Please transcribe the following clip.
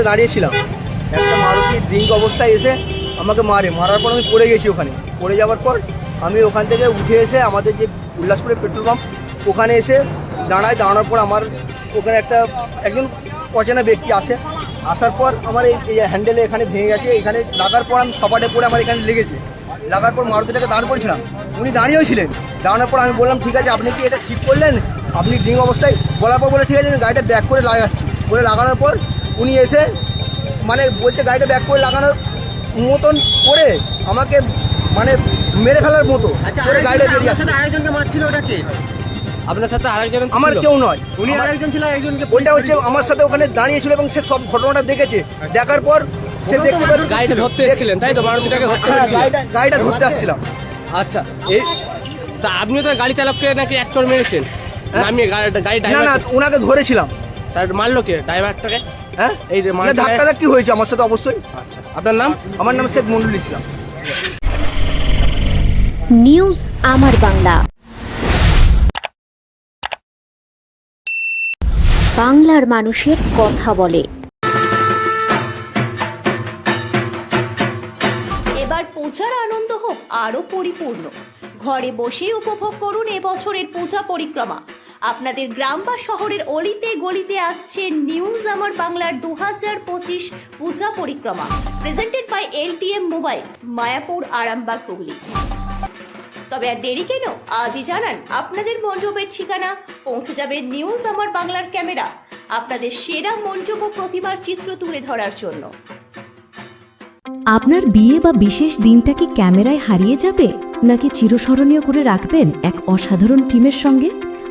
দাঁড়িয়েছিলাম। একটা মারুতি ড্রিঙ্ক অবস্থায় এসে আমাকে মারে। মারার পর আমি পড়ে গেছি ওখানে। পড়ে যাওয়ার পর আমি ওখান থেকে উঠে এসে আমাদের যে উল্লাসপুরের পেট্রোল পাম্প, ওখানে এসে দাঁড়ায়। দাঁড়ানোর পর আমার ওখানে একটা একজন অচেনা ব্যক্তি আসে। আসার পর আমার এই এই হ্যান্ডেলে এখানে ভেঙে গেছে। এখানে লাগার পর আমি সপাটে পড়ে আমার এখানে লেগেছে। লাগার পর মারুতিটাকে দাঁড় করেছিলাম। উনি দাঁড়িয়েও ছিলেন। দাঁড়ানোর পর আমি বললাম, ঠিক আছে, আপনি কি এটা ঠিক করলেন? আপনি ড্রিঙ্ক অবস্থায় বলার পর বলে, ঠিক আছে, আমি গাড়িটা ব্যাক করে লাগাচ্ছি। বলে লাগানোর পর উনি এসে মানে বলছে গাড়িটা ব্যাক করে লাগানোর মতন করে আমাকে মানে মেরে ফেলার মতো আচ্ছা গাড়িটা বেরিয়ে আপনার সাথে আসছে। আরেকজনকে মারছিল ওটা আপনার সাথে আরেকজন আমার কেউ নয়। উনি আরেকজন ছিল একজনকে ওইটা হচ্ছে আমার সাথে ওখানে দাঁড়িয়েছিল এবং সে সব ঘটনাটা দেখেছে। দেখার পর সে দেখতে পারে গাড়িটা ধরতে এসেছিলেন তাই তো? মারুতিটাকে হ্যাঁ? গাড়িটা গাড়িটা ধরতে আসছিলাম। আচ্ছা এই তা আপনিও তো গাড়ি চালককে নাকি এক চড় মেরেছেন? হ্যাঁ? নামিয়ে গাড়ি গাড়ি না না ওনাকে ধরেছিলাম। মারলো কে? ড্রাইভারটাকে? হ্যাঁ? এই মানে ধাক্কা ধাক্কি হয়েছে আমার সাথে অবশ্যই? আচ্ছা আপনার নাম? আমার নাম শেখ মন্ডুল ইসলাম। নিউজ আমার বাংলা। বাংলার মানুষের কথা বলে। এবার পূজার আনন্দ হোক আরও পরিপূর্ণ। ঘরে বসেই উপভোগ করুন এবছরের পূজা পরিক্রমা। আপনাদের গ্রাম বা শহরের অলিতে গলিতে আসছে নিউজ আমার বাংলার দু হাজার পঁচিশ পূজা পরিক্রমা presented by LTM mobile Mayapur, Arambagh, Hooghly. তবে আর দেরি কেন? আজই জানান, আপনাদের মণ্ডপের ঠিকানা, পৌঁছে যাবে নিউজ আমার বাংলার ক্যামেরা। আপনাদের সেরা মণ্ডপ ও প্রতিমার চিত্র তুলে ধরার জন্য। আপনার বিয়ে বা বিশেষ দিনটা কি ক্যামেরায় হারিয়ে যাবে? নাকি চিরস্মরণীয় করে রাখবেন এক অসাধারণ টিমের সঙ্গে?